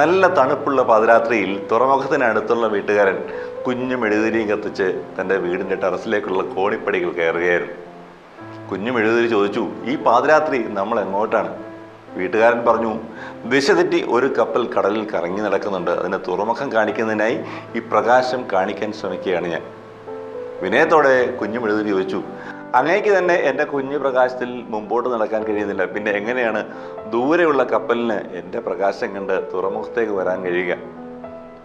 നല്ല തണുപ്പുള്ള പാതിരാത്രിയിൽ തുറമുഖത്തിനടുത്തുള്ള വീട്ടുകാരൻ കുഞ്ഞു മെഴുതിരിയും കത്തിച്ച് തന്റെ വീടിന്റെ ടെറസിലേക്കുള്ള കോണിപ്പടികൾ കയറുകയായിരുന്നു. കുഞ്ഞു മെഴുതിരി ചോദിച്ചു ഈ പാതിരാത്രി നമ്മൾ എങ്ങോട്ടാണ്? വീട്ടുകാരൻ പറഞ്ഞു ദിശ തെറ്റി ഒരു കപ്പൽ കടലിൽ കറങ്ങി നടക്കുന്നുണ്ട്. അതിനെ തുറമുഖം കാണിക്കുന്നതിനായി ഈ പ്രകാശം കാണിക്കാൻ ശ്രമിക്കുകയാണ് ഞാൻ. വിനയത്തോടെ കുഞ്ഞു മെഴുതിരി ചോദിച്ചു അങ്ങേക്ക് തന്നെ എന്റെ കുഞ്ഞു പ്രകാശത്തിൽ മുമ്പോട്ട് നടക്കാൻ കഴിയുന്നില്ല. പിന്നെ എങ്ങനെയാണ് ദൂരെയുള്ള കപ്പലിന് എന്റെ പ്രകാശം കണ്ട് തുറമുഖത്തേക്ക് വരാൻ കഴിയുക?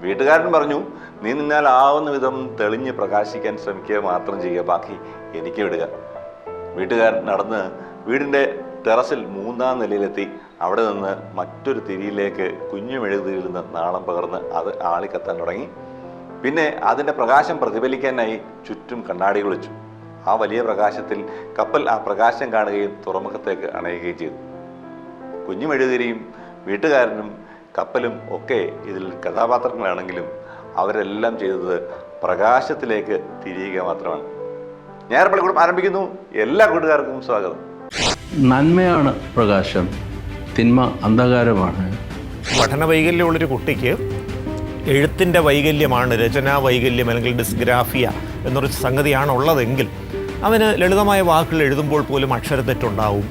വീട്ടുകാരൻ പറഞ്ഞു നീ നിന്നാൽ ആവുന്ന വിധം തെളിഞ്ഞ് പ്രകാശിക്കാൻ ശ്രമിക്കുക മാത്രം ചെയ്യുക. ബാക്കി എനിക്ക് വിടുക. വീട്ടുകാരൻ നടന്ന് വീടിന്റെ ടെറസിൽ മൂന്നാം നിലയിലെത്തി. അവിടെ നിന്ന് മറ്റൊരു തിരിയിലേക്ക് കുഞ്ഞു മെഴുകുതിരിയിൽ നിന്ന് നാളം പകർന്ന് അത് ആളിക്കത്താൻ തുടങ്ങി. പിന്നെ അതിന്റെ പ്രകാശം പ്രതിഫലിക്കാനായി ചുറ്റും കണ്ണാടികൾ വെച്ചു. ആ വലിയ പ്രകാശത്തിൽ കപ്പൽ ആ പ്രകാശം കാണുകയും തുറമുഖത്തേക്ക് അണയുകയും ചെയ്തു. കുഞ്ഞു മെഴുകുതിരിയും വീട്ടുകാരനും കപ്പലും ഒക്കെ ഇതിൽ കഥാപാത്രങ്ങളാണെങ്കിലും അവരെല്ലാം ചെയ്തത് പ്രകാശത്തിലേക്ക് തിരിയുക മാത്രമാണ്. ഞാൻ പള്ളിക്കൂടം ആരംഭിക്കുന്നു. എല്ലാ കൂട്ടുകാർക്കും സ്വാഗതം. നന്മയാണ് പ്രകാശം. തിന്മ അന്ധകാരമാണ്. പഠന വൈകല്യമുള്ളൊരു കുട്ടിക്ക് എഴുത്തിന്റെ വൈകല്യമാണ് രചനാ വൈകല്യം അല്ലെങ്കിൽ ഡിസ്ഗ്രാഫിയ എന്നൊരു സംഗതിയാണ് ഉള്ളതെങ്കിൽ അവന് ലളിതമായ വാക്കുകൾ എഴുതുമ്പോൾ പോലും അക്ഷരത്തെറ്റുണ്ടാവും.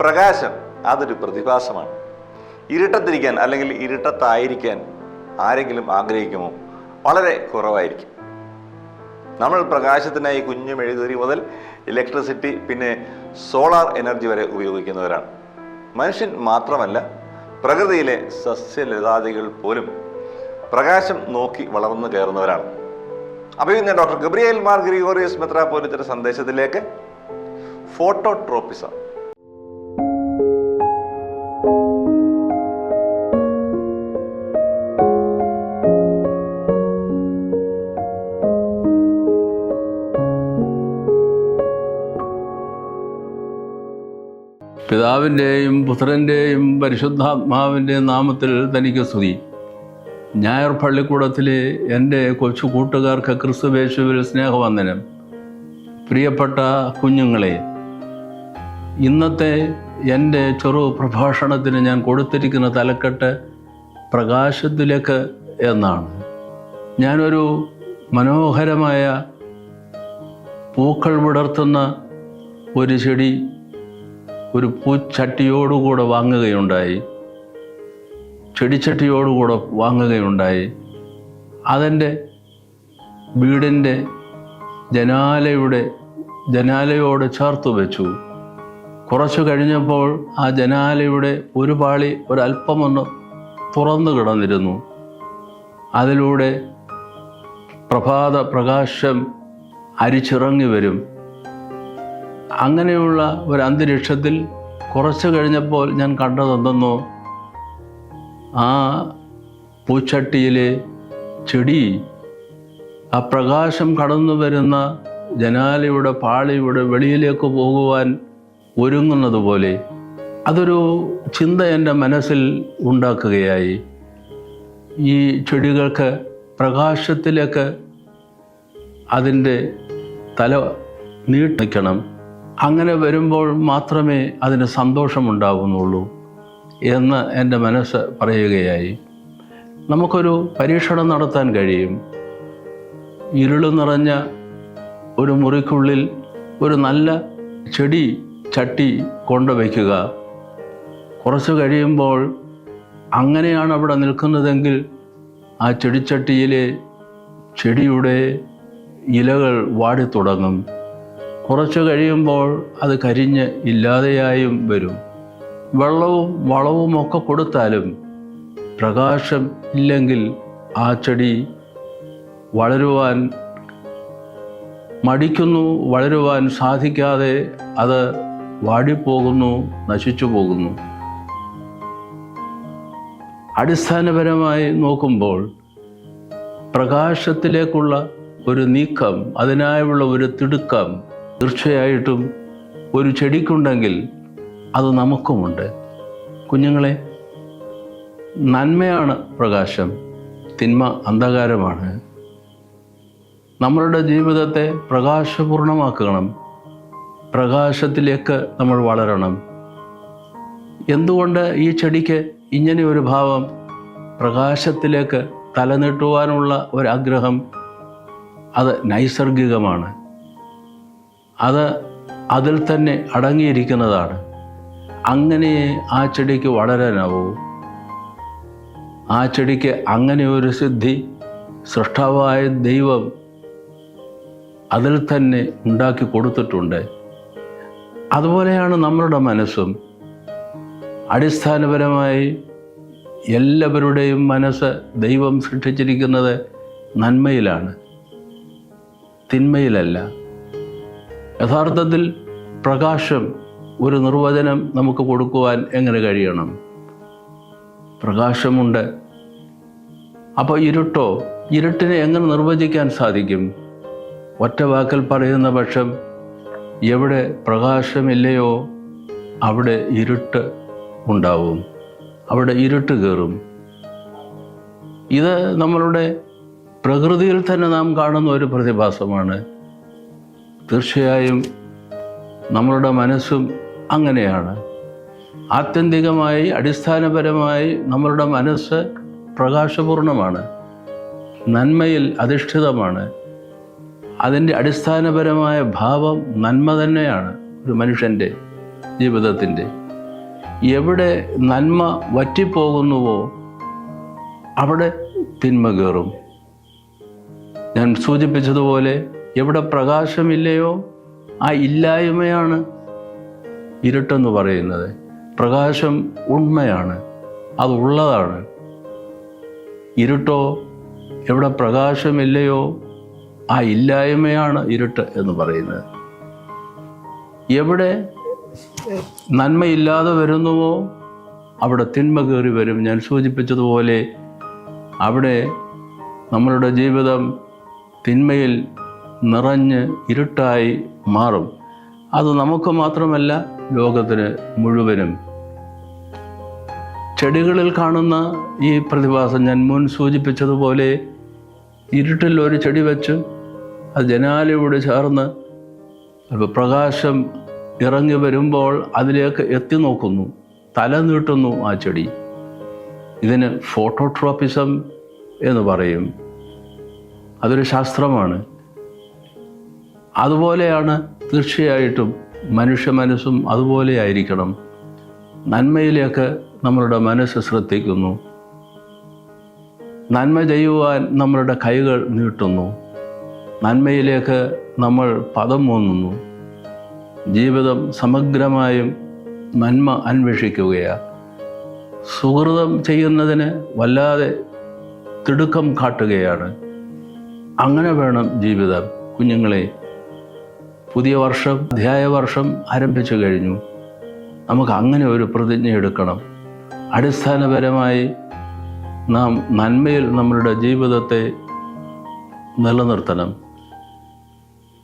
പ്രകാശം അതൊരു പ്രതിഭാസമാണ്. ഇരുട്ടത്തിരിക്കാൻ അല്ലെങ്കിൽ ഇരുട്ടത്തായിരിക്കാൻ ആരെങ്കിലും ആഗ്രഹിക്കുമോ? വളരെ കുറവായിരിക്കും. നമ്മൾ പ്രകാശത്തിനായി കുഞ്ഞു മെഴുകുതിരി മുതൽ ഇലക്ട്രിസിറ്റി പിന്നെ സോളാർ എനർജി വരെ ഉപയോഗിക്കുന്നവരാണ്. മനുഷ്യൻ മാത്രമല്ല പ്രകൃതിയിലെ സസ്യലതാദികൾ പോലും പ്രകാശം നോക്കി വളർന്നു കയറുന്നവരാണ്. അപ്പോൾ ഇന്ന് ഡോക്ടർ ഗബ്രിയേൽ മാർ ഗ്രിഗോറിയസ് മെത്രാപോലിത്തിന്റെ സന്ദേശത്തിലേക്ക് ഫോട്ടോട്രോപ്പിസം പിതാവിന്റെയും പുത്രന്റെയും പരിശുദ്ധാത്മാവിന്റെയും നാമത്തിൽ തനിക്ക് സ്തുതി. ഞായർ പള്ളിക്കൂടത്തിലെ എന്റെ കൊച്ചു കൂട്ടുകാർക്ക് ക്രിസ്തുവേശുവിൽ സ്നേഹവന്ദനം. പ്രിയപ്പെട്ട കുഞ്ഞുങ്ങളെ ഇന്നത്തെ എന്റെ ചെറു പ്രഭാഷണത്തിന് ഞാൻ കൊടുത്തിരിക്കുന്ന തലക്കെട്ട് പ്രകാശത്തിലേക്ക് എന്നാണ്. ഞാനൊരു മനോഹരമായ പൂക്കൾ വിടർത്തുന്ന ഒരു ചെടി ഒരു പൂച്ചട്ടിയോടുകൂടെ വാങ്ങുകയുണ്ടായി. ചെടിച്ചട്ടിയോടുകൂടെ വാങ്ങുകയുണ്ടായി. അതെന്റെ വീടിന്റെ ജനാലയുടെ ജനാലയോട് ചേർത്ത് വെച്ചു. കുറച്ചു കഴിഞ്ഞപ്പോൾ ആ ജനാലയുടെ ഒരു പാളി ഒരല്പമൊന്ന് തുറന്നു കിടന്നിരുന്നു. അതിലൂടെ പ്രഭാത പ്രകാശം അരിച്ചിറങ്ങി വരും. അങ്ങനെയുള്ള ഒരു അന്തരീക്ഷത്തിൽ കുറച്ച് കഴിഞ്ഞപ്പോൾ ഞാൻ കണ്ടതെന്തെന്നോ ആ പൂച്ചട്ടിയിലെ ചെടി ആ പ്രകാശം കടന്നു വരുന്ന ജനാലയുടെ പാളിയുടെ വെളിയിലേക്ക് പോകുവാൻ ഒരുങ്ങുന്നത് പോലെ അതൊരു ചിന്ത എന്റെ മനസ്സിൽ ഉണ്ടാക്കുകയായി. ഈ ചെടികൾക്ക് പ്രകാശത്തിലേക്ക് അതിന്റെ തല നീട്ടി നിൽക്കണം അങ്ങനെ വരുമ്പോൾ മാത്രമേ അതിന് സന്തോഷമുണ്ടാകുന്നുള്ളൂ എന്ന് എന്റെ മനസ്സ് പറയുകയായി. നമുക്കൊരു പരീക്ഷണം നടത്താൻ കഴിയും. ഇരുൾ നിറഞ്ഞ ഒരു മുറിക്കുള്ളിൽ ഒരു നല്ല ചെടി ചട്ടി കൊണ്ടുവയ്ക്കുക കുറച്ച് കഴിയുമ്പോൾ അങ്ങനെയാണ് അവിടെ നിൽക്കുന്നതെങ്കിൽ ആ ചെടിച്ചട്ടിയിലെ ചെടിയുടെ ഇലകൾ വാടിത്തുടങ്ങും കുറച്ച് കഴിയുമ്പോൾ അത് കരിഞ്ഞ് ഇല്ലാതെയായും വരും. വെള്ളവും വളവും ഒക്കെ കൊടുത്താലും പ്രകാശം ഇല്ലെങ്കിൽ ആ ചെടി വളരുവാൻ മടിക്കുന്നു വളരുവാൻ സാധിക്കാതെ അത് വാടിപ്പോകുന്നു നശിച്ചു പോകുന്നു. അടിസ്ഥാനപരമായി നോക്കുമ്പോൾ പ്രകാശത്തിലേക്കുള്ള ഒരു നീക്കം അതിനായുള്ള ഒരു തിടുക്കം തീർച്ചയായിട്ടും ഒരു ചെടിക്കുണ്ടെങ്കിൽ അത് നമുക്കുമുണ്ട്. കുഞ്ഞുങ്ങളെ നന്മയാണ് പ്രകാശം തിന്മ അന്ധകാരമാണ്. നമ്മളുടെ ജീവിതത്തെ പ്രകാശപൂർണമാക്കണം. പ്രകാശത്തിലേക്ക് നമ്മൾ വളരണം. എന്തുകൊണ്ട് ഈ ചെടിക്ക് ഇങ്ങനെ ഒരു ഭാവം? പ്രകാശത്തിലേക്ക് തലനീട്ടുവാനുള്ള ഒരാഗ്രഹം അത് നൈസർഗികമാണ്. അത് അതിൽ തന്നെ അടങ്ങിയിരിക്കുന്നതാണ്. അങ്ങനെ ആ ചെടിക്ക് വളരാനാവൂ. ആ ചെടിക്ക് അങ്ങനെ ഒരു സിദ്ധി സൃഷ്ടാവായ ദൈവം അതിൽ തന്നെ ഉണ്ടാക്കി കൊടുത്തിട്ടുണ്ട്. അതുപോലെയാണ് നമ്മളുടെ മനസ്സും. അടിസ്ഥാനപരമായി എല്ലാവരുടെയും മനസ്സ് ദൈവം സൃഷ്ടിച്ചിരിക്കുന്നത് നന്മയിലാണ് തിന്മയിലല്ല. യഥാർത്ഥത്തിൽ പ്രകാശം ഒരു നിർവചനം നമുക്ക് കൊടുക്കുവാൻ എങ്ങനെ കഴിയണം? പ്രകാശമുണ്ട്. അപ്പോൾ ഇരുട്ടോ? ഇരുട്ടിനെ എങ്ങനെ നിർവചിക്കാൻ സാധിക്കും? ഒറ്റ വാക്കിൽ പറയുന്ന പക്ഷം എവിടെ പ്രകാശമില്ലയോ അവിടെ ഇരുട്ട് ഉണ്ടാവും. അവിടെ ഇരുട്ട് കയറും. ഇത് നമ്മളുടെ പ്രകൃതിയിൽ തന്നെ നാം കാണുന്ന ഒരു പ്രതിഭാസമാണ്. തീർച്ചയായും നമ്മളുടെ മനസ്സും അങ്ങനെയാണ്. ആത്യന്തികമായി അടിസ്ഥാനപരമായി നമ്മളുടെ മനസ്സ് പ്രകാശപൂർണമാണ്. നന്മയിൽ അധിഷ്ഠിതമാണ്. അതിന്റെ അടിസ്ഥാനപരമായ ഭാവം നന്മ തന്നെയാണ് ഒരു മനുഷ്യന്റെ ജീവിതത്തിന്റെ. എവിടെ നന്മ വറ്റിപ്പോകുന്നുവോ അവിടെ തിന്മ കയറും. ഞാൻ സൂചിപ്പിച്ചതുപോലെ എവിടെ പ്രകാശമില്ലയോ? ആ ഇല്ലായ്മയാണ് ഇരുട്ടെന്ന് പറയുന്നത്. പ്രകാശം ഉണ്മയാണ്. അത് ഉള്ളതാണ്. ഇരുട്ടോ? എവിടെ പ്രകാശമില്ലയോ? ആ ഇല്ലായ്മയാണ് ഇരുട്ട് എന്ന് പറയുന്നത്. എവിടെ നന്മയില്ലാതെ വരുന്നുവോ? അവിടെ തിന്മ കയറി വരും. ഞാൻ സൂചിപ്പിച്ചതുപോലെ അവിടെ നമ്മളുടെ ജീവിതം തിന്മയിൽ നിറഞ്ഞ് ഇരുട്ടായി മാറും. അത് നമുക്ക് മാത്രമല്ല ലോകത്തിന് മുഴുവനും. ചെടികളിൽ കാണുന്ന ഈ പ്രതിഭാസം ഞാൻ മുൻ സൂചിപ്പിച്ചതുപോലെ ഇരുട്ടിൽ ഒരു ചെടി വെച്ച് അത് ജനാലയോട് ചേർന്ന് അപ്പോൾ പ്രകാശം ഇറങ്ങി വരുമ്പോൾ അതിലേക്ക് എത്തി നോക്കുന്നു തല നീട്ടുന്നു ആ ചെടി. ഇതിന് ഫോട്ടോട്രോപ്പിസം എന്ന് പറയും. അതൊരു ശാസ്ത്രമാണ്. അതുപോലെയാണ് തീർച്ചയായിട്ടും മനുഷ്യ മനസ്സും അതുപോലെ ആയിരിക്കണം നന്മയിലേക്ക് നമ്മളുടെ മനസ്സ് ശ്രദ്ധിക്കുന്നു. നന്മ ചെയ്യുവാൻ നമ്മളുടെ കൈകൾ നീട്ടുന്നു. നന്മയിലേക്ക് നമ്മൾ പദം മൂന്നുന്നു. ജീവിതം സമഗ്രമായും നന്മ അന്വേഷിക്കുകയാണ് സുഹൃതം ചെയ്യുന്നതിന് വല്ലാതെ തിടുക്കം കാട്ടുകയാണ്. അങ്ങനെ വേണം ജീവിതം. കുഞ്ഞുങ്ങളെ പുതിയ വർഷം അധ്യായ വർഷം ആരംഭിച്ചു കഴിഞ്ഞു. നമുക്ക് അങ്ങനെ ഒരു പ്രതിജ്ഞ എടുക്കണം. അടിസ്ഥാനപരമായി നാം നന്മയിൽ നമ്മളുടെ ജീവിതത്തെ നിലനിർത്തണം.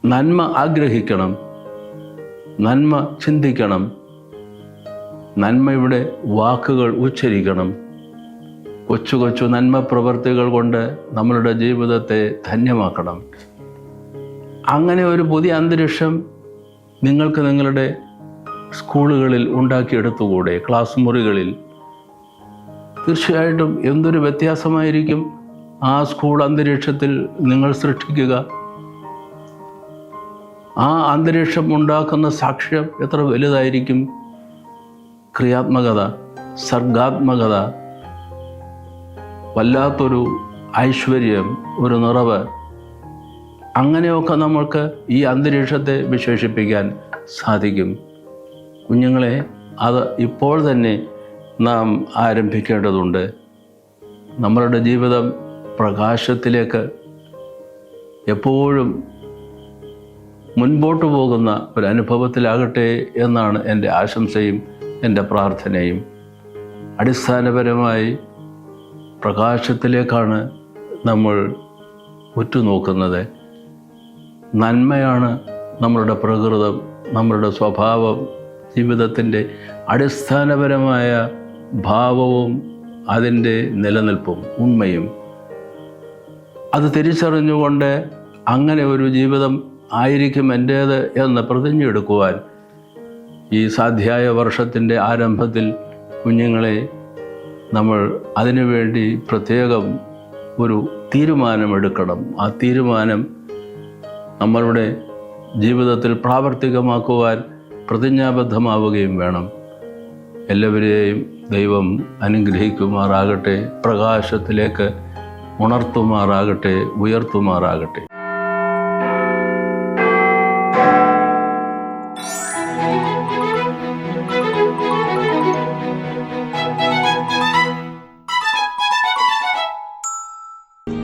നന്മ ആഗ്രഹിക്കണം. നന്മ ചിന്തിക്കണം. നന്മയുടെ വാക്കുകൾ ഉച്ചരിക്കണം. കൊച്ചു കൊച്ചു നന്മ പ്രവൃത്തികൾ കൊണ്ട് നമ്മളുടെ ജീവിതത്തെ ധന്യമാക്കണം. അങ്ങനെ ഒരു പുതിയ അന്തരീക്ഷം നിങ്ങൾക്ക് നിങ്ങളുടെ സ്കൂളുകളിൽ ഉണ്ടാക്കിയെടുത്തുകൂടെ? ക്ലാസ് മുറികളിൽ? തീർച്ചയായിട്ടും എന്തൊരു വ്യത്യാസമായിരിക്കും ആ സ്കൂൾ അന്തരീക്ഷത്തിൽ നിങ്ങൾ സൃഷ്ടിക്കുക? ആ അന്തരീക്ഷം ഉണ്ടാക്കുന്ന സാക്ഷ്യം എത്ര വലുതായിരിക്കും? ക്രിയാത്മകത സർഗാത്മകത വല്ലാത്തൊരു ഐശ്വര്യം ഒരു നിറവ് അങ്ങനെയൊക്കെ നമ്മൾക്ക് ഈ അന്തരീക്ഷത്തെ വിശേഷിപ്പിക്കാൻ സാധിക്കും. കുഞ്ഞുങ്ങളെ അത് ഇപ്പോൾ തന്നെ നാം ആരംഭിക്കേണ്ടതുണ്ട്. നമ്മളുടെ ജീവിതം പ്രകാശത്തിലേക്ക് എപ്പോഴും മുൻപോട്ട് പോകുന്ന ഒരു അനുഭവത്തിലാകട്ടെ എന്നാണ് എന്റെ ആശംസയും എന്റെ പ്രാർത്ഥനയും. അടിസ്ഥാനപരമായി പ്രകാശത്തിലേക്കാണ് നമ്മൾ ഉറ്റുനോക്കുന്നത്. നന്മയാണ് നമ്മളുടെ പ്രകൃതം നമ്മളുടെ സ്വഭാവം ജീവിതത്തിന്റെ അടിസ്ഥാനപരമായ ഭാവവും അതിന്റെ നിലനിൽപ്പും ഉണ്മയും. അത് തിരിച്ചറിഞ്ഞുകൊണ്ട് അങ്ങനെ ഒരു ജീവിതം ആയിരിക്കും എന്റേത് എന്ന് പ്രതിജ്ഞയെടുക്കുവാൻ ഈ സാധ്യായ വർഷത്തിന്റെ ആരംഭത്തിൽ കുഞ്ഞുങ്ങളെ നമ്മൾ അതിനുവേണ്ടി പ്രത്യേകം ഒരു തീരുമാനമെടുക്കണം. ആ തീരുമാനം നമ്മളുടെ ജീവിതത്തിൽ പ്രാവർത്തികമാക്കുവാൻ പ്രതിജ്ഞാബദ്ധമാവുകയും വേണം. എല്ലാവരെയും ദൈവം അനുഗ്രഹിക്കുമാറാകട്ടെ പ്രകാശത്തിലേക്ക് ഉണർത്തുമാറാകട്ടെ ഉയർത്തുമാറാകട്ടെ.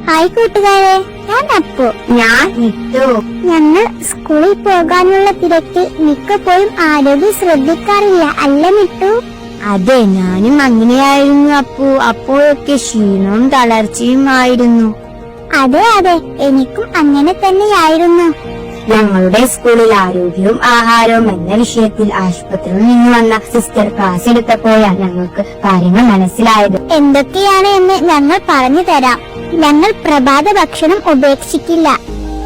ഹായ് കൂട്ടുകാരെ. ഞാൻ ഞങ്ങൾ സ്കൂളിൽ പോകാനുള്ള തിരക്കിൽ മിക്കപ്പോഴും ആരോഗ്യം ശ്രദ്ധിക്കാറില്ല അല്ല മിട്ടു? അതെ ഞാനും അങ്ങനെയായിരുന്നു അപ്പു. അപ്പോഴൊക്കെ ക്ഷീണവും തളർച്ചയും ആയിരുന്നു. അതെ അതെ എനിക്കും അങ്ങനെ തന്നെയായിരുന്നു. ഞങ്ങളുടെ സ്കൂളിൽ ആരോഗ്യവും ആഹാരവും എന്ന വിഷയത്തിൽ ആശുപത്രിയിൽ നിന്ന് വന്ന സിസ്റ്റർ ക്ലാസ് എടുത്തപ്പോഴാണ് ഞങ്ങൾക്ക് കാര്യങ്ങൾ മനസ്സിലായത്. എന്തൊക്കെയാണ് എന്ന് ഞങ്ങൾ പറഞ്ഞു തരാം. ഞങ്ങൾ പ്രഭാത ഭക്ഷണം ഉപേക്ഷിക്കില്ല.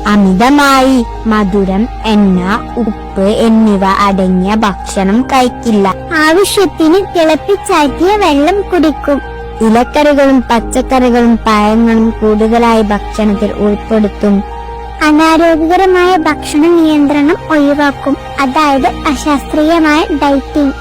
അമിതമായി മധുരം എണ്ണ ഉപ്പ് എന്നിവ അടങ്ങിയ ഭക്ഷണം കഴിക്കില്ല. ആവശ്യത്തിന് തിളപ്പിച്ചാറ്റിയ വെള്ളം കുടിക്കും. ഇലക്കറികളും പച്ചക്കറികളും പഴങ്ങളും കൂടുതലായി ഭക്ഷണത്തിൽ ഉൾപ്പെടുത്തും. അനാരോഗ്യകരമായ ഭക്ഷണ നിയന്ത്രണം ഒഴിവാക്കും. അതായത് അശാസ്ത്രീയമായ ഡയറ്റിംഗ്.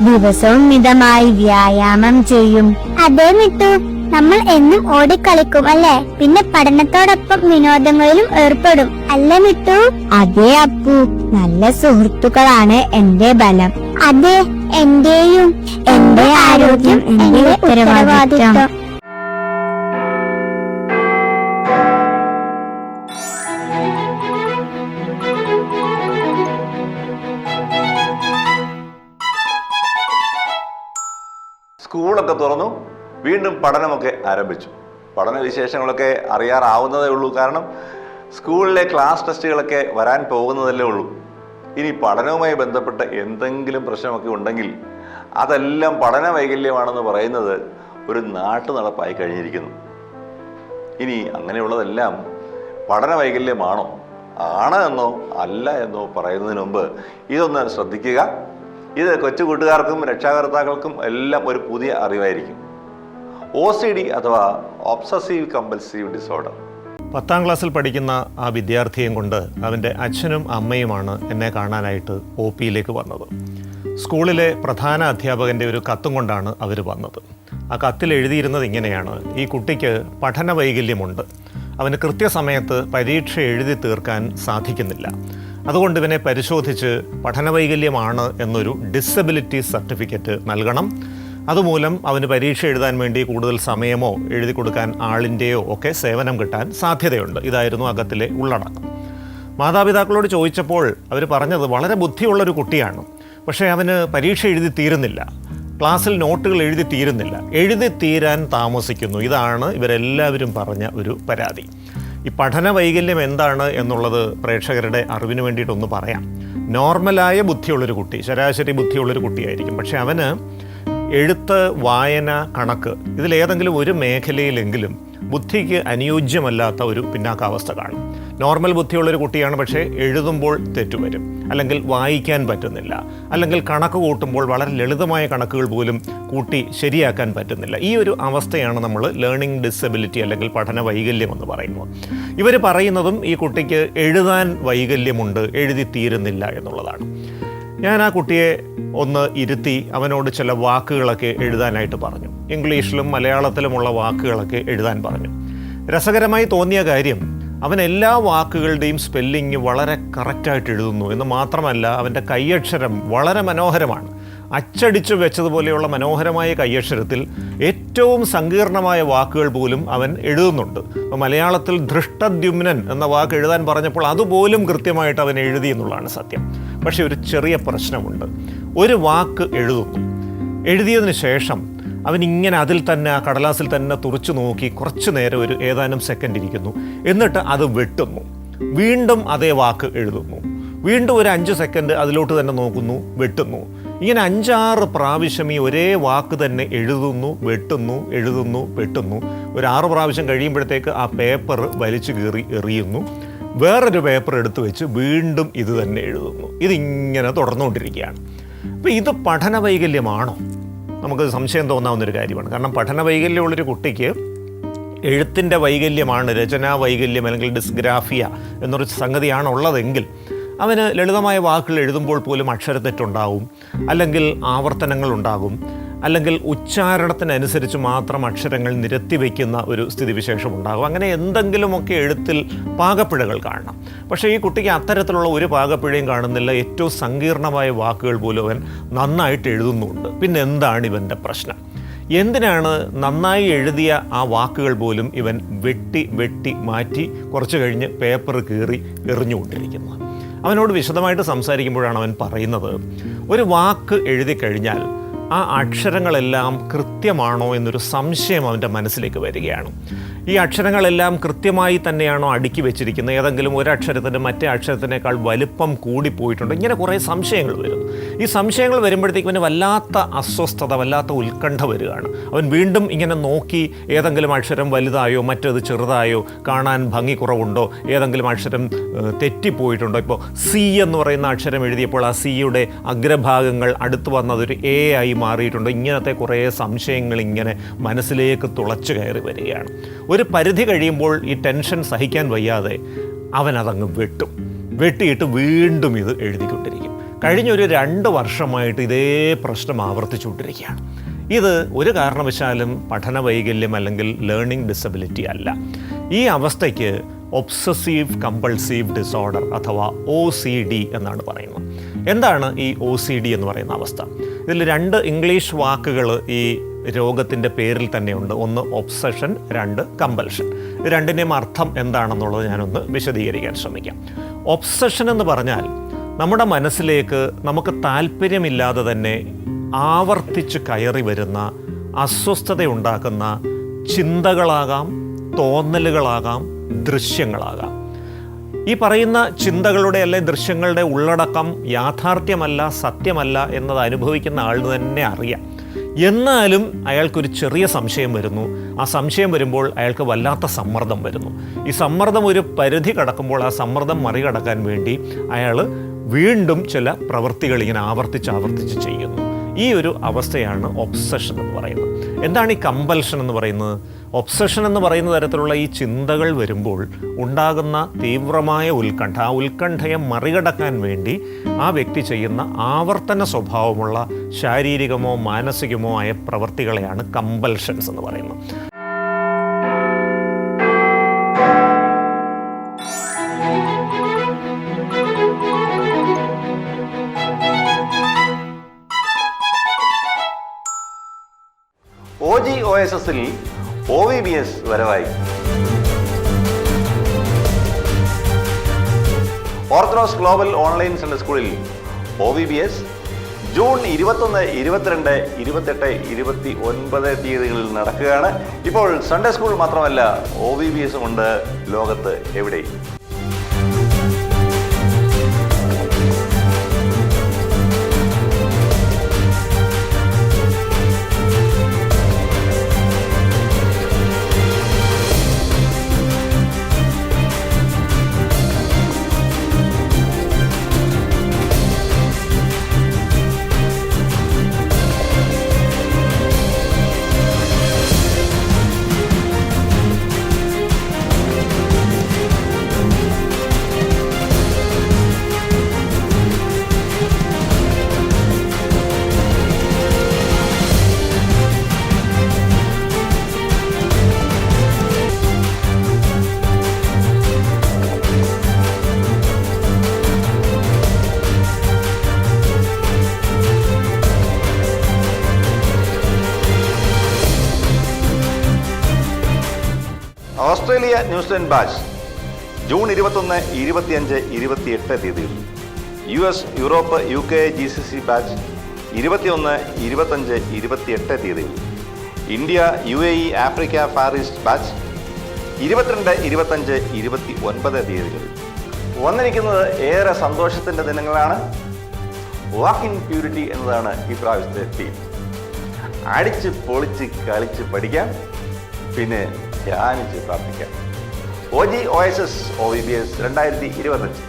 ദിവസവും മിതമായി വ്യായാമം ചെയ്യും. അതേ മിട്ടു നമ്മൾ എന്നും ഓടിക്കളിക്കും അല്ലെ? പിന്നെ പഠനത്തോടൊപ്പം വിനോദങ്ങളിലും ഏർപ്പെടും. അല്ലേ മിട്ടു? അതെ അപ്പു. നല്ല സുഹൃത്തുക്കളാണ് എന്റെ ബലം. അതെ എന്റെയും. എന്റെ ആരോഗ്യം എന്റെ ഉത്തരവാദിത്വം. സ്കൂളൊക്കെ തുറന്നു. വീണ്ടും പഠനമൊക്കെ ആരംഭിച്ചു. പഠന വിശേഷങ്ങളൊക്കെ അറിയാറാവുന്നതേ ഉള്ളൂ. കാരണം സ്കൂളിലെ ക്ലാസ് ടെസ്റ്റുകളൊക്കെ വരാൻ പോകുന്നതല്ലേ ഉള്ളൂ. ഇനി പഠനവുമായി ബന്ധപ്പെട്ട എന്തെങ്കിലും പ്രശ്നമൊക്കെ ഉണ്ടെങ്കിൽ അതെല്ലാം പഠന വൈകല്യമാണെന്ന് പറയുന്നത് ഒരു നാട്ടു നടപ്പായി കഴിഞ്ഞിരിക്കുന്നു. ഇനി അങ്ങനെയുള്ളതെല്ലാം പഠന വൈകല്യമാണോ? ആണ് എന്നോ അല്ല എന്നോ പറയുന്നതിന് മുമ്പ് ഇതൊന്ന് ശ്രദ്ധിക്കുക. ഇത് കൊച്ചു കൂട്ടുകാർക്കും രക്ഷാകർത്താക്കൾക്കും എല്ലാം ഒരു പുതിയ അറിവായിരിക്കും. ഒ സി ഡി അഥവാ ഒബ്സസീവ് കമ്പൽസീവ് ഡിസോർഡർ പത്താം ക്ലാസ്സിൽ പഠിക്കുന്ന ആ വിദ്യാർത്ഥിയും കൊണ്ട് അവന്റെ അച്ഛനും അമ്മയുമാണ് എന്നെ കാണാനായിട്ട് ഒ പിയിലേക്ക് വന്നത്. സ്കൂളിലെ പ്രധാന അധ്യാപകന്റെ ഒരു കത്തും കൊണ്ടാണ് അവർ വന്നത്. ആ കത്തിൽ എഴുതിയിരുന്നത് ഇങ്ങനെയാണ്. ഈ കുട്ടിക്ക് പഠന വൈകല്യമുണ്ട്. അവന് കൃത്യസമയത്ത് പരീക്ഷ എഴുതി തീർക്കാൻ സാധിക്കുന്നില്ല. അതുകൊണ്ട് ഇവനെ പരിശോധിച്ച് പഠന വൈകല്യമാണ് എന്നൊരു ഡിസബിലിറ്റി സർട്ടിഫിക്കറ്റ് നൽകണം. അതുമൂലം അവന് പരീക്ഷ എഴുതാൻ വേണ്ടി കൂടുതൽ സമയമോ എഴുതി കൊടുക്കാൻ ആളിന്റെയോ ഒക്കെ സേവനം കിട്ടാൻ സാധ്യതയുണ്ട്. ഇതായിരുന്നു അകത്തിലെ ഉള്ളടക്കം. മാതാപിതാക്കളോട് ചോദിച്ചപ്പോൾ അവർ പറഞ്ഞത് വളരെ ബുദ്ധിയുള്ളൊരു കുട്ടിയാണ്. പക്ഷേ അവന് പരീക്ഷ എഴുതി തീരുന്നില്ല. ക്ലാസ്സിൽ നോട്ടുകൾ എഴുതി തീരുന്നില്ല. എഴുതി തീരാൻ താമസിക്കുന്നു. ഇതാണ് ഇവരെല്ലാവരും പറഞ്ഞ ഒരു പരാതി. ഈ പഠന വൈകല്യം എന്താണ് എന്നുള്ളത് പ്രേക്ഷകരുടെ അറിവിന് വേണ്ടിയിട്ടൊന്ന് പറയാം. നോർമലായ ബുദ്ധിയുള്ളൊരു കുട്ടി ശരാശരി ബുദ്ധിയുള്ളൊരു കുട്ടിയായിരിക്കും. പക്ഷേ അവന് എഴുത്ത് വായന കണക്ക് ഇതിലേതെങ്കിലും ഒരു മേഖലയിലെങ്കിലും ബുദ്ധിക്ക് അനുയോജ്യമല്ലാത്ത ഒരു പിന്നാക്കാവസ്ഥ കാണും. നോർമൽ ബുദ്ധിയുള്ളൊരു കുട്ടിയാണ് പക്ഷേ എഴുതുമ്പോൾ തെറ്റുവരും അല്ലെങ്കിൽ വായിക്കാൻ പറ്റുന്നില്ല. അല്ലെങ്കിൽ കണക്ക് കൂട്ടുമ്പോൾ വളരെ ലളിതമായ കണക്കുകൾ പോലും കൂട്ടി ശരിയാക്കാൻ പറ്റുന്നില്ല. ഈ ഒരു അവസ്ഥയാണ് നമ്മൾ ലേണിംഗ് ഡിസബിലിറ്റി അല്ലെങ്കിൽ പഠന വൈകല്യം എന്ന് പറയുന്നത്. ഇവർ പറയുന്നതും ഈ കുട്ടിക്ക് എഴുതാൻ വൈകല്യമുണ്ട് എഴുതി തീരുന്നില്ല എന്നുള്ളതാണ്. ഞാൻ ആ കുട്ടിയെ ഒന്ന് ഇരുത്തി അവനോട് ചില വാക്കുകളൊക്കെ എഴുതാനായിട്ട് പറഞ്ഞു. ഇംഗ്ലീഷിലും മലയാളത്തിലുമുള്ള വാക്കുകളൊക്കെ എഴുതാൻ പറഞ്ഞു. രസകരമായി തോന്നിയ കാര്യം അവൻ എല്ലാ വാക്കുകളുടെയും സ്പെല്ലിങ് വളരെ കറക്റ്റായിട്ട് എഴുതുന്നു എന്ന് മാത്രമല്ല അവന്റെ കൈയക്ഷരം വളരെ മനോഹരമാണ്. അച്ചടിച്ചു വെച്ചതുപോലെയുള്ള മനോഹരമായ കയ്യക്ഷരത്തിൽ ഏറ്റവും സങ്കീർണമായ വാക്കുകൾ പോലും അവൻ എഴുതുന്നുണ്ട്. അപ്പോൾ മലയാളത്തിൽ ധൃഷ്ടദ്യുമ്നൻ എന്ന വാക്ക് എഴുതാൻ പറഞ്ഞപ്പോൾ അതുപോലും കൃത്യമായിട്ട് അവൻ എഴുതി എന്നുള്ളതാണ് സത്യം. പക്ഷേ ഒരു ചെറിയ പ്രശ്നമുണ്ട്. ഒരു വാക്ക് എഴുതുന്നു. എഴുതിയതിന് ശേഷം അവൻ ഇങ്ങനെ അതിൽ തന്നെ ആ കടലാസിൽ തന്നെ തുറച്ചു നോക്കി കുറച്ച് നേരം ഒരു ഏതാനും സെക്കൻഡ് ഇരിക്കുന്നു. എന്നിട്ട് അത് വെട്ടുന്നു. വീണ്ടും അതേ വാക്ക് എഴുതുന്നു. വീണ്ടും ഒരു അഞ്ച് സെക്കൻഡ് അതിലോട്ട് തന്നെ നോക്കുന്നു വെട്ടുന്നു. ഇങ്ങനെ അഞ്ചാറ് പ്രാവശ്യം ഈ ഒരേ വാക്ക് തന്നെ എഴുതുന്നു വെട്ടുന്നു എഴുതുന്നു വെട്ടുന്നു. ഒരു ആറ് പ്രാവശ്യം കഴിയുമ്പോഴത്തേക്ക് ആ പേപ്പർ വലിച്ചു കീറി എറിയുന്നു. വേറൊരു പേപ്പർ എടുത്തു വെച്ച് വീണ്ടും ഇത് തന്നെ എഴുതുന്നു. ഇതിങ്ങനെ തുടർന്നുകൊണ്ടിരിക്കുകയാണ്. അപ്പോൾ ഇത് പഠന വൈകല്യമാണോ നമുക്ക് സംശയം തോന്നാവുന്നൊരു കാര്യമാണ്. കാരണം പഠന വൈകല്യമുള്ളൊരു കുട്ടിക്ക് എഴുത്തിന്റെ വൈകല്യമാണ് രചനാ വൈകല്യം അല്ലെങ്കിൽ ഡിസ്ഗ്രാഫിയ എന്നൊരു സംഗതിയാണ് ഉള്ളതെങ്കിൽ അവന് ലളിതമായ വാക്കുകൾ എഴുതുമ്പോൾ പോലും അക്ഷരത്തെറ്റുണ്ടാവും. അല്ലെങ്കിൽ ആവർത്തനങ്ങൾ ഉണ്ടാകും അല്ലെങ്കിൽ ഉച്ചാരണത്തിനനുസരിച്ച് മാത്രം അക്ഷരങ്ങൾ നിരത്തി വയ്ക്കുന്ന ഒരു സ്ഥിതിവിശേഷം ഉണ്ടാകും. അങ്ങനെ എന്തെങ്കിലുമൊക്കെ എഴുത്തിൽ പാകപ്പിഴകൾ കാണണം. പക്ഷേ ഈ കുട്ടിക്ക് അത്തരത്തിലുള്ള ഒരു പാകപ്പിഴയും കാണുന്നില്ല. ഏറ്റവും സങ്കീർണമായ വാക്കുകൾ പോലും അവൻ നന്നായിട്ട് എഴുതുന്നുണ്ട്. പിന്നെ എന്താണ് ഇവന്റെ പ്രശ്നം? എന്തിനാണ് നന്നായി എഴുതിയ ആ വാക്കുകൾ പോലും ഇവൻ വെട്ടി വെട്ടി മാറ്റി കുറച്ച് കഴിഞ്ഞ് പേപ്പർ കീറി എറിഞ്ഞുകൊണ്ടിരിക്കുന്നത്? അവനോട് വിശദമായിട്ട് സംസാരിക്കുമ്പോഴാണ് അവൻ പറയുന്നത്. ഒരു വാക്ക് എഴുതി കഴിഞ്ഞാൽ ആ അക്ഷരങ്ങളെല്ലാം കൃത്യമാണോ എന്നൊരു സംശയം അവന്റെ മനസ്സിലേക്ക് വരികയാണ്. ഈ അക്ഷരങ്ങളെല്ലാം കൃത്യമായി തന്നെയാണോ അടുക്കി വെച്ചിരിക്കുന്നത്? ഏതെങ്കിലും ഒരു മറ്റേ അക്ഷരത്തിനേക്കാൾ വലിപ്പം കൂടിപ്പോയിട്ടുണ്ട് ഇങ്ങനെ കുറേ സംശയങ്ങൾ വരും ഈ സംശയങ്ങൾ വരുമ്പോഴത്തേക്കും അവന് വല്ലാത്ത അസ്വസ്ഥത വല്ലാത്ത ഉത്കണ്ഠ വരികയാണ്. അവൻ വീണ്ടും ഇങ്ങനെ നോക്കി ഏതെങ്കിലും അക്ഷരം വലുതായോ മറ്റേത് ചെറുതായോ കാണാൻ ഭംഗി കുറവുണ്ടോ ഏതെങ്കിലും അക്ഷരം തെറ്റിപ്പോയിട്ടുണ്ടോ? ഇപ്പോൾ സി എന്ന് പറയുന്ന അക്ഷരം എഴുതിയപ്പോൾ ആ സിയുടെ അഗ്രഭാഗങ്ങൾ അടുത്ത് വന്നതൊരു എ ആയി മാറിയിട്ടുണ്ടോ. ഇങ്ങനത്തെ കുറേ സംശയങ്ങൾ ഇങ്ങനെ മനസ്സിലേക്ക് തുളച്ചു കയറി വരികയാണ്. ഒരു പരിധി കഴിയുമ്പോൾ ഈ ടെൻഷൻ സഹിക്കാൻ വയ്യാതെ അവൻ അതങ്ങ് വെട്ടും. വെട്ടിയിട്ട് വീണ്ടും ഇത് എഴുതിക്കൊണ്ടിരിക്കും. കഴിഞ്ഞൊരു രണ്ട് വർഷമായിട്ട് ഇതേ പ്രശ്നം ആവർത്തിച്ചുകൊണ്ടിരിക്കുകയാണ്. ഇത് ഒരു കാരണവശാലും പഠന വൈകല്യം അല്ലെങ്കിൽ ലേണിംഗ് ഡിസബിലിറ്റി അല്ല. ഈ അവസ്ഥയ്ക്ക് ഒബ്സസീവ് കമ്പൾസീവ് ഡിസോർഡർ അഥവാ ഒ സി ഡി എന്നാണ് പറയുന്നത്. എന്താണ് ഈ ഒ സി ഡി എന്ന് പറയുന്ന അവസ്ഥ? ഇതിൽ രണ്ട് ഇംഗ്ലീഷ് വാക്കുകൾ ഈ രോഗത്തിന്റെ പേരിൽ തന്നെയുണ്ട്. ഒന്ന് ഒബ്സഷൻ രണ്ട് കമ്പൽഷൻ രണ്ടിന്റെയും അർത്ഥം എന്താണെന്നുള്ളത് ഞാനൊന്ന് വിശദീകരിക്കാൻ ശ്രമിക്കാം. ഒബ്സഷൻ എന്ന് പറഞ്ഞാൽ നമ്മുടെ മനസ്സിലേക്ക് നമുക്ക് താല്പര്യമില്ലാതെ തന്നെ ആവർത്തിച്ച് കയറി വരുന്ന അസ്വസ്ഥതയുണ്ടാക്കുന്ന ചിന്തകളാകാം തോന്നലുകളാകാം ദൃശ്യങ്ങളാകാം. ഈ പറയുന്ന ചിന്തകളുടെ അല്ലെ ദൃശ്യങ്ങളുടെ ഉള്ളടക്കം യാഥാർത്ഥ്യമല്ല സത്യമല്ല എന്നത് അനുഭവിക്കുന്ന ആളിന് തന്നെ അറിയാം. എന്നാലും അയാൾക്കൊരു ചെറിയ സംശയം വരുന്നു. ആ സംശയം വരുമ്പോൾ അയാൾക്ക് വല്ലാത്ത സമ്മർദ്ദം വരുന്നു. ഈ സമ്മർദ്ദം ഒരു പരിധി കടക്കുമ്പോൾ ആ സമ്മർദ്ദം മറികടക്കാൻ വേണ്ടി അയാൾ വീണ്ടും ചില പ്രവൃത്തികൾ ഇങ്ങനെ ആവർത്തിച്ച് ആവർത്തിച്ച് ചെയ്യുന്നു. ഈ ഒരു അവസ്ഥയാണ് ഒബ്സഷൻ എന്ന് പറയുന്നത്. എന്താണ് ഈ കമ്പൽഷൻ എന്ന് പറയുന്നത്? ഒബ്സഷൻ എന്ന് പറയുന്ന തരത്തിലുള്ള ഈ ചിന്തകൾ വരുമ്പോൾ ഉണ്ടാകുന്ന തീവ്രമായ ഉത്കണ്ഠ ആ ഉത്കണ്ഠയെ മറികടക്കാൻ വേണ്ടി ആ വ്യക്തി ചെയ്യുന്ന ആവർത്തന സ്വഭാവമുള്ള ശാരീരികമോ മാനസികമോ ആയ പ്രവൃത്തികളെയാണ് കമ്പൽഷൻസ് എന്ന് പറയുന്നത്. എസിൽ ഒ വി ബി എസ് വരവായി. ഓർത്തഡോക്സ് ഗ്ലോബൽ ഓൺലൈൻ സെന്റർ സ്കൂളിൽ O V B S June ഇരുപത്തൊന്ന് ഇരുപത്തിരണ്ട് ഇരുപത്തെട്ട് ഇരുപത്തി ഒൻപത് തീയതികളിൽ നടക്കുകയാണ്. ഇപ്പോൾ സൺഡേ സ്കൂൾ മാത്രമല്ല ഒ വി ബി എസും ഉണ്ട് ലോകത്ത് എവിടെയും. Australia New Zealand batch. ജൂൺ ഇരുപത്തൊന്ന് ഇരുപത്തിയഞ്ച് ഇരുപത്തിയെട്ട് തീയതിയിൽ. U S Europe U K G C C batch ഇരുപത്തിയൊന്ന് ഇരുപത്തഞ്ച് ഇരുപത്തിയെട്ട് തീയതികളിൽ India U A E Africa Far East batch ഇരുപത്തിരണ്ട് ഇരുപത്തഞ്ച് ഇരുപത്തി ഒൻപത് തീയതികളിൽ. വന്നിരിക്കുന്നത് ഏറെ സന്തോഷത്തിന്റെ ദിനങ്ങളാണ്. വാക്ക് ഇൻ പ്യൂരിറ്റി എന്നതാണ് ഈ പ്രാവശ്യത്തെ തീം അടിച്ച് പൊളിച്ച് കളിച്ച് പഠിക്കാം. പിന്നെ ധ്യാനിച്ച് പ്രാർത്ഥിക്കാം. O G O S S O V B S രണ്ടായിരത്തി ഇരുപത്തഞ്ച്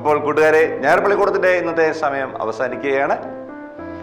അപ്പോൾ കൂട്ടുകാരെ ഞായർപ്പള്ളിക്കൂടത്തിന്റെ ഇന്നത്തെ സമയം അവസാനിക്കുകയാണ്.